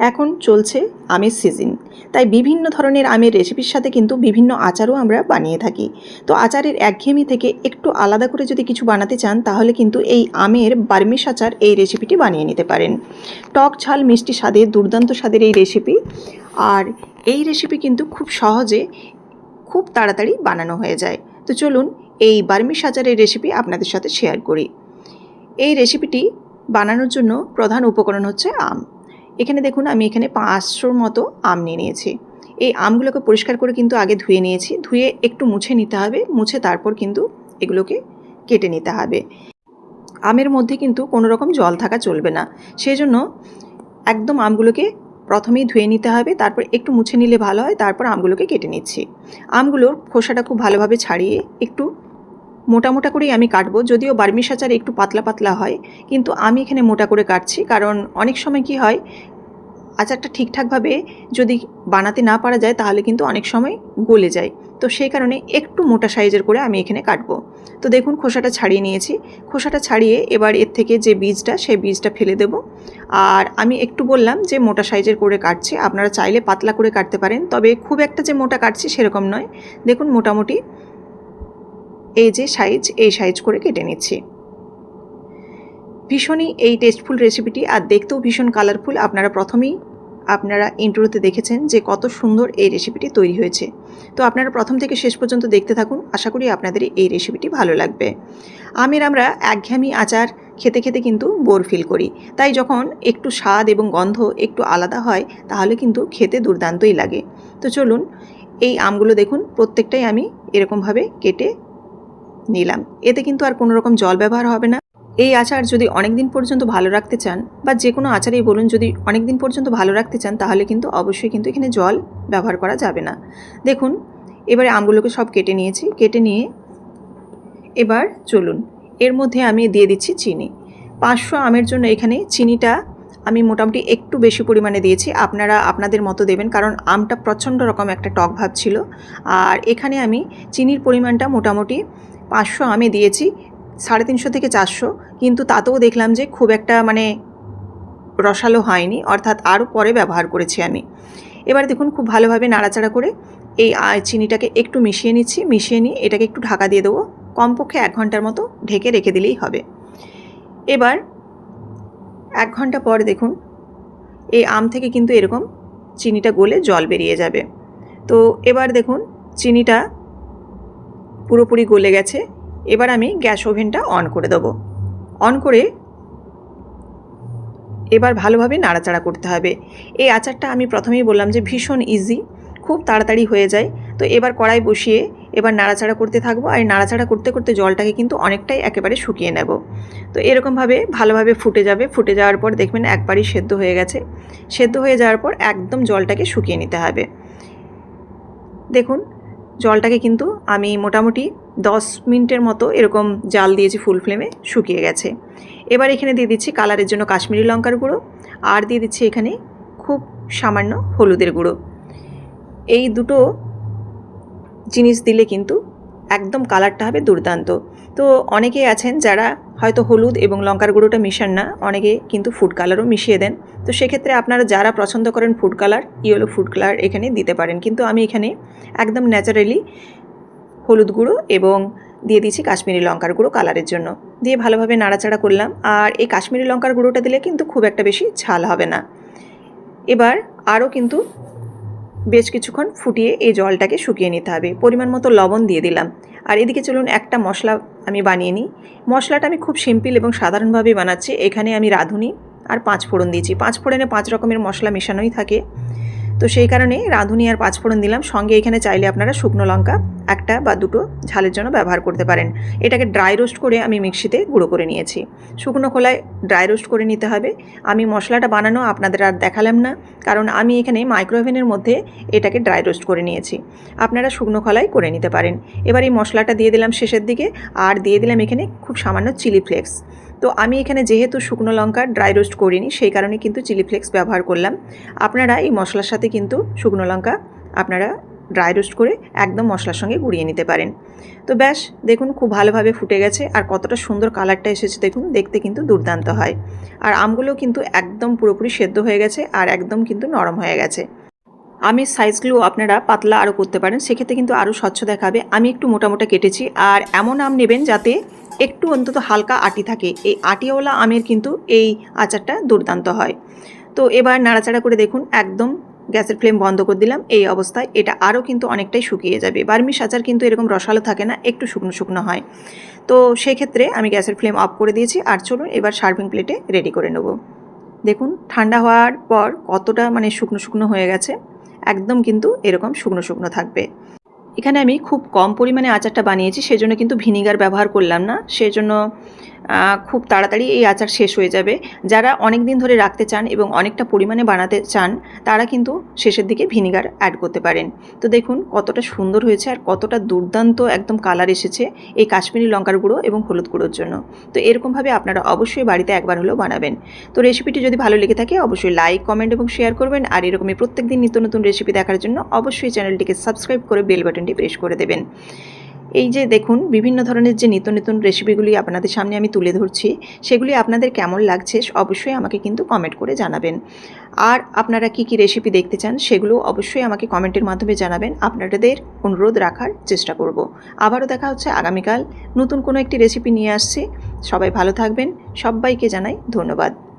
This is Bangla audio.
এখন চলছে আমের সিজন তাই বিভিন্ন ধরনের আমের রেসিপির সাথে কিন্তু বিভিন্ন আচারও আমরা বানিয়ে থাকি। তো আচারের একঘেয়েমি থেকে একটু আলাদা করে যদি কিছু বানাতে চান, তাহলে কিন্তু এই আমের বার্মিশ আচার এই রেসিপিটি বানিয়ে নিতে পারেন। টক ঝাল মিষ্টি স্বাদের দুর্দান্ত স্বাদের এই রেসিপি আর এই রেসিপি কিন্তু খুব সহজে খুব তাড়াতাড়ি বানানো হয়ে যায়। তো চলুন এই বার্মিশ আচারের রেসিপি আপনাদের সাথে শেয়ার করি। এই রেসিপিটি বানানোর জন্য প্রধান উপকরণ হচ্ছে আম। এখানে দেখুন, আমি এখানে পাঁচশোর মতো আম নিয়ে নিয়েছি। এই আমগুলোকে পরিষ্কার করে কিন্তু আগে ধুয়ে নিয়েছি। ধুয়ে একটু মুছে নিতে হবে। মুছে তারপর কিন্তু এগুলোকে কেটে নিতে হবে। আমের মধ্যে কিন্তু কোনো রকম জল থাকা চলবে না। সেই জন্য একদম আমগুলোকে প্রথমেই ধুয়ে নিতে হবে। তারপর একটু মুছে নিলে ভালো হয়। তারপর আমগুলোকে কেটে নিচ্ছি। আমগুলোর খোসাটা খুব ভালোভাবে ছাড়িয়ে একটু মোটা মোটা করেই আমি কাটবো। যদিও বার্মিশ আচার একটু পাতলা পাতলা হয়, কিন্তু আমি এখানে মোটা করে কাটছি, কারণ অনেক সময় কি হয়, আচারটা ঠিকঠাকভাবে যদি বানাতে না পারা যায়, তাহলে কিন্তু অনেক সময় গলে যায়। তো সেই কারণে একটু মোটা সাইজের করে আমি এখানে কাটবো। তো দেখুন, খোসাটা ছাড়িয়ে নিয়েছি। খোসাটা ছাড়িয়ে এবার এর থেকে যে বীজটা, সেই বীজটা ফেলে দেব। আর আমি একটু বললাম যে, মোটা সাইজের করে কাটছি। আপনারা চাইলে পাতলা করে কাটতে পারেন, তবে খুব একটা যে মোটা কাটছি সেরকম নয়। দেখুন, মোটামুটি এই যে সাইজ, এই সাইজ করে কেটে নিচ্ছি। ভীষণই এই টেস্টফুল রেসিপিটি আর দেখতেও ভীষণ কালারফুল আপনারা প্রথমেই, আপনারা ইন্ট্রোতে দেখেছেন যে কত সুন্দর এই রেসিপিটি তৈরি হয়েছে। তো আপনারা প্রথম থেকে শেষ পর্যন্ত দেখতে থাকুন। আশা করি আপনাদের এই রেসিপিটি ভালো লাগবে। আমের আমরা একঘেয়েমি আচার খেতে খেতে কিন্তু বোর ফিল করি। তাই যখন একটু স্বাদ এবং গন্ধ একটু আলাদা হয়, তাহলে কিন্তু খেতে দুর্দান্তই লাগে। তো চলুন, এই আমগুলো দেখুন। প্রত্যেকটাই আমি এরকমভাবে কেটে নিলাম। এতে কিন্তু আর কোনো রকম জল ব্যবহার হবে না। এই আচার যদি অনেক দিন পর্যন্ত ভালো রাখতে চান বা যে কোনো আচারেই বলুন যদি অনেক দিন পর্যন্ত ভালো রাখতে চান তাহলে কিন্তু অবশ্যই কিন্তু এখানে জল ব্যবহার করা যাবে না। দেখুন, এবারে আমগুলোকে সব কেটে নিয়েছি। কেটে নিয়ে এবার চলুন। এর মধ্যে আমি দিয়ে দিচ্ছি চিনি। পাঁচশো আমের জন্য এখানে চিনিটা আমি মোটামুটি একটু বেশি পরিমাণে দিয়েছি। আপনারা আপনাদের মতো দেবেন কারণ আমটা প্রচণ্ড রকম একটা টক ভাব ছিল। আর এখানে আমি চিনির পরিমাণটা মোটামুটি পাঁচশো আমি দিয়েছি, সাড়ে তিনশো থেকে চারশো, কিন্তু তাতেও দেখলাম যে খুব একটা মানে রসালো হয়নি, অর্থাৎ আরও পরে ব্যবহার করেছি আমি। এবার দেখুন খুব ভালোভাবে নাড়াচাড়া করে এই চিনিটাকে একটু মিশিয়ে নিচ্ছি, মিশিয়ে নিয়ে এটাকে একটু ঢাকা দিয়ে দেবো, কমপক্ষে এক ঘণ্টার মতো ঢেকে রেখে দিলেই হবে। এবার এক ঘণ্টা পর দেখুন, এই আম থেকে কিন্তু এরকম চিনিটা গলে জল বেরিয়ে যাবে। তো এবার দেখুন, চিনিটা পুরোপুরি গলে গেছে। এবার আমি গ্যাস ওভেনটা অন করে দেবো। অন করে এবার ভালোভাবে নাড়াচাড়া করতে হবে। এই আচারটা আমি প্রথমেই বললাম যে ভীষণ ইজি খুব তাড়াতাড়ি হয়ে যায়। তো এবার কড়াই বসিয়ে এবার নাড়াচাড়া করতে থাকব আর নাড়াচাড়া করতে করতে জলটাকে কিন্তু অনেকটাই একেবারে শুকিয়ে নেব। তো এরকমভাবে ভালোভাবে ফুটে যাবে। ফুটে যাওয়ার পর দেখবেন একবারই সেদ্ধ হয়ে গেছে। সেদ্ধ হয়ে যাওয়ার পর একদম জলটাকে শুকিয়ে নিতে হবে। দেখুন জলটাকে কিন্তু আমি মোটামুটি দশ মিনিটের মতো এরকম জাল দিয়েছি ফুল ফ্লেমে শুকিয়ে গেছে। এবার এখানে দিয়ে দিচ্ছি কালারের জন্য কাশ্মীরি লঙ্কার গুঁড়ো, আর দিয়ে দিচ্ছি এখানে খুব সামান্য হলুদের গুঁড়ো। এই দুটো জিনিস দিলে কিন্তু একদম কালারটা হবে দুর্দান্ত। তো অনেকেই আছেন যারা হয়তো হলুদ এবং লঙ্কার গুঁড়োটা মিশান না, অনেকে কিন্তু ফুড কালারও মিশিয়ে দেন। তো সেক্ষেত্রে আপনারা যারা পছন্দ করেন food colour yellow food colour এখানে দিতে পারেন। কিন্তু আমি এখানে একদম ন্যাচারালি হলুদ গুঁড়ো এবং দিয়ে দিয়েছি কাশ্মীরি লঙ্কার গুঁড়ো কালারের জন্য। দিয়ে ভালোভাবে নাড়াচাড়া করলাম। আর এই কাশ্মীরি লঙ্কার গুঁড়োটা দিলে কিন্তু খুব একটা বেশি ঝাল হবে না। এবার আরও কিন্তু বেশ কিছুক্ষণ ফুটিয়ে এই জলটাকে শুকিয়ে নিতে হবে। পরিমাণ মতো লবণ দিয়ে দিলাম। আর এদিকে চলুন একটা মশলা আমি বানিয়ে নিই। মশলাটা আমি খুব সিম্পল এবং সাধারণভাবে বানাচ্ছি। এখানে আমি রাঁধুনি আর পাঁচ ফোড়ন দিয়েছি। পাঁচ ফোড়নে পাঁচ রকমের মশলা মেশানোই থাকে। তো সেই কারণে রাঁধুনি আর পাঁচফোড়ন দিলাম। সঙ্গে এখানে চাইলে আপনারা শুকনো লঙ্কা, একটা বা দুটো ঝালের জন্য ব্যবহার করতে পারেন। এটাকে ড্রাই রোস্ট করে আমি মিক্সিতে গুঁড়ো করে নিয়েছি। শুকনো খোলায় ড্রাই রোস্ট করে নিতে হবে। আমি মশলাটা বানানো আপনাদের আর দেখালাম না, কারণ আমি এখানে মাইক্রোওভেনের মধ্যে এটাকে ড্রাই রোস্ট করে নিয়েছি। আপনারা শুকনো খোলায় করে নিতে পারেন। এবার এই মশলাটা দিয়ে দিলাম শেষের দিকে, আর দিয়ে দিলাম এখানে খুব সামান্য চিলি ফ্লেক্স তো আমি এখানে যেহেতু শুকনো লঙ্কা ড্রাই রোস্ট করিনি, সেই কারণে কিন্তু চিলি ফ্লেক্স ব্যবহার করলাম। আপনারা এই মশলার সাথে কিন্তু শুকনো লঙ্কা আপনারা ড্রাই রোস্ট করে একদম মশলার সঙ্গে গুঁড়িয়ে নিতে পারেন। তো ব্যাস, দেখুন খুব ভালোভাবে ফুটে গেছে আর কতটা সুন্দর কালারটা এসেছে, দেখুন, দেখতে কিন্তু দুর্দান্ত হয়। আর আমগুলো কিন্তু একদম পুরোপুরি সেদ্ধ হয়ে গেছে আর একদম কিন্তু নরম হয়ে গেছে। আমের সাইজগুলো আপনারা পাতলা আরও করতে পারেন, সেক্ষেত্রে কিন্তু আরও স্বচ্ছ দেখাবে। আমি একটু মোটা মোটা কেটেছি, আর এমন আম নেবেন যাতে একটু অন্তত হালকা আটি থাকে। এই আটিওয়ালা আমের কিন্তু এই আচারটা দুর্দান্ত হয়। তো এবার নাড়াচাড়া করে দেখুন, একদম গ্যাসের ফ্লেম বন্ধ করে দিলাম, এই অবস্থায় এটা আরও কিন্তু অনেকটাই শুকিয়ে যাবে। বার্মিশ আচার কিন্তু এরকম রসালো থাকে না, একটু শুকনো শুকনো হয়। তো সেক্ষেত্রে আমি গ্যাসের ফ্লেম অফ করে দিয়েছি, আর চলুন এবার সার্ভিং প্লেটে রেডি করে নেব। দেখুন, ঠান্ডা হওয়ার পর কতটা মানে শুকনো শুকনো হয়ে গেছে। একদম কিন্তু এরকম শুকনো শুকনো থাকবে। এখানে আমি খুব কম পরিমাণে আচারটা বানিয়েছি, সেজন্য কিন্তু ভিনিগার ব্যবহার করলাম না। সেজন্য খুব তাড়াতাড়ি এই আচার শেষ হয়ে যাবে। যারা অনেক দিন ধরে রাখতে চান এবং অনেকটা পরিমাণে বানাতে চান, তারা কিন্তু শেষের দিকে ভিনিগার অ্যাড করতে পারেন। তো দেখুন কতটা সুন্দর হয়েছে আর কতটা দুর্দান্ত একদম কালার এসেছে এই কাশ্মীরি লঙ্কার গুঁড়ো এবং হলুদ গুঁড়োর জন্য। তো এরকমভাবে আপনারা অবশ্যই বাড়িতে একবার হলেও বানাবেন। তো রেসিপিটি যদি ভালো লেগে থাকে, অবশ্যই লাইক কমেন্ট এবং শেয়ার করবেন। আর এরকমই প্রত্যেক দিন নিত্য নতুন রেসিপি দেখার জন্য অবশ্যই চ্যানেলটিকে সাবস্ক্রাইব করে বেল বাটনটি প্রেস করে দেবেন। এই যে দেখুন, বিভিন্ন ধরনের যে নিত্য নতুন রেসিপিগুলি আপনাদের সামনে আমি তুলে ধরছি, সেগুলি আপনাদের কেমন লাগছে অবশ্যই আমাকে কিন্তু কমেন্ট করে জানাবেন। আর আপনারা কি কি রেসিপি দেখতে চান, সেগুলো অবশ্যই আমাকে কমেন্টের মাধ্যমে জানাবেন। আপনাদের অনুরোধ রাখার চেষ্টা করব। আবারও দেখা হচ্ছে আগামীকাল নতুন কোনো একটি রেসিপি নিয়ে আসছি। সবাই ভালো থাকবেন। সবাইকে জানাই ধন্যবাদ।